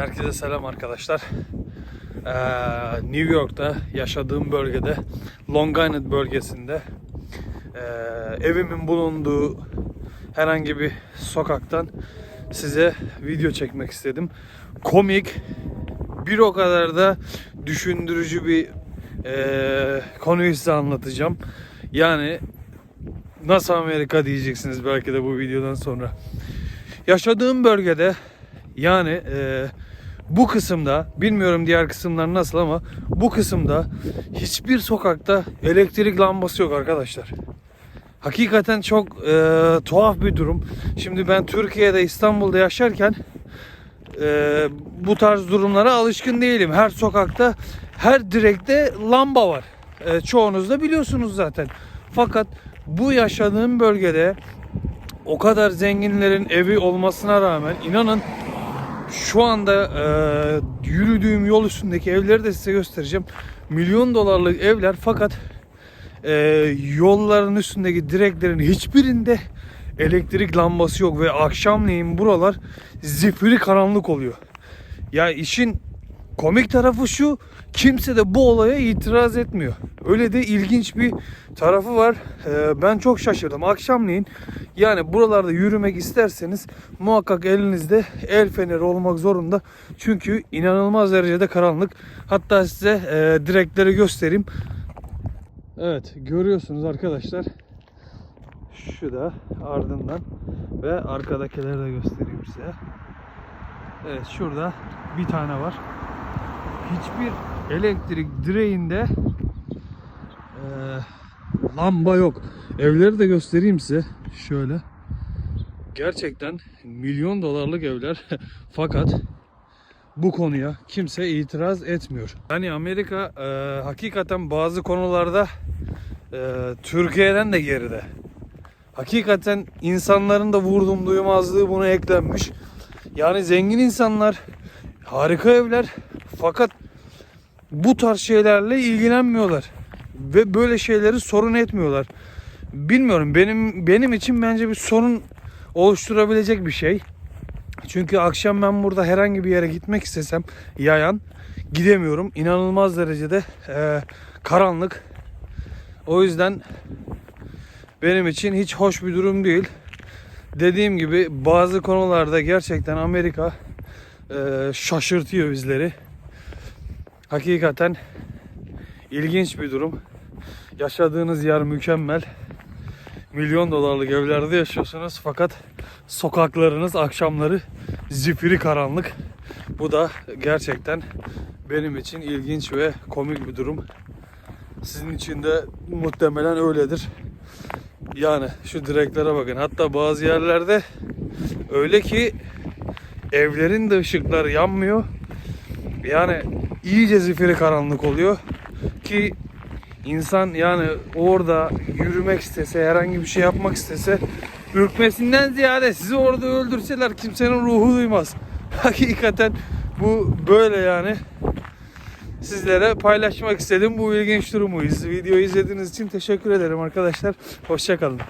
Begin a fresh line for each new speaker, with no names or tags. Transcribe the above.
Herkese selam arkadaşlar. Ee, New York'ta yaşadığım bölgede Long Island bölgesinde ee, evimin bulunduğu herhangi bir sokaktan size video çekmek istedim. Komik, bir o kadar da düşündürücü bir ee, konuyu size anlatacağım. Yani nasıl Amerika diyeceksiniz belki de bu videodan sonra. Yaşadığım bölgede yani e, bu kısımda bilmiyorum diğer kısımlar nasıl ama bu kısımda hiçbir sokakta elektrik lambası yok arkadaşlar. Hakikaten çok e, tuhaf bir durum. Şimdi ben Türkiye'de İstanbul'da yaşarken e, bu tarz durumlara alışkın değilim. Her sokakta her direkte lamba var. E, çoğunuz da biliyorsunuz zaten. Fakat bu yaşadığım bölgede o kadar zenginlerin evi olmasına rağmen inanın şu anda e, yürüdüğüm yol üstündeki evleri de size göstereceğim. Milyon dolarlık evler fakat e, yolların üstündeki direklerin hiçbirinde elektrik lambası yok ve akşamleyin buralar zifiri karanlık oluyor. Ya işin komik tarafı şu kimse de bu olaya itiraz etmiyor. Öyle de ilginç bir tarafı var. Ee, ben çok şaşırdım. Akşamleyin yani buralarda yürümek isterseniz muhakkak elinizde el feneri olmak zorunda. Çünkü inanılmaz derecede karanlık. Hatta size e, direkleri göstereyim. Evet görüyorsunuz arkadaşlar. Şu da ardından ve arkadakileri de göstereyim size. Evet şurada bir tane var. Hiçbir elektrik direğinde eee, lamba yok. Evleri de göstereyim size. Şöyle. Gerçekten milyon dolarlık evler. Fakat bu konuya kimse itiraz etmiyor. Yani Amerika eee, hakikaten bazı konularda eee, Türkiye'den de geride. Hakikaten insanların da vurdum duymazlığı buna eklenmiş. Yani zengin insanlar, harika evler fakat bu tarz şeylerle ilgilenmiyorlar ve böyle şeyleri sorun etmiyorlar. Bilmiyorum benim benim için bence bir sorun oluşturabilecek bir şey. Çünkü akşam ben burada herhangi bir yere gitmek istesem yayan gidemiyorum. İnanılmaz derecede eee, karanlık. O yüzden benim için hiç hoş bir durum değil. Dediğim gibi bazı konularda gerçekten Amerika eee, şaşırtıyor bizleri. Hakikaten ilginç bir durum. Yaşadığınız yer mükemmel. Milyon dolarlık evlerde yaşıyorsunuz fakat sokaklarınız akşamları zifiri karanlık. Bu da gerçekten benim için ilginç ve komik bir durum. Sizin için de muhtemelen öyledir. Yani şu direklere bakın. Hatta bazı yerlerde öyle ki evlerin de ışıkları yanmıyor. Yani iyice zifiri karanlık oluyor ki insan yani orada yürümek istese herhangi bir şey yapmak istese ürkmesinden ziyade sizi orada öldürseler kimsenin ruhu duymaz. Hakikaten bu böyle yani. Sizlere paylaşmak istedim bu ilginç durumu. Videoyu izlediğiniz için teşekkür ederim arkadaşlar. Hoşçakalın.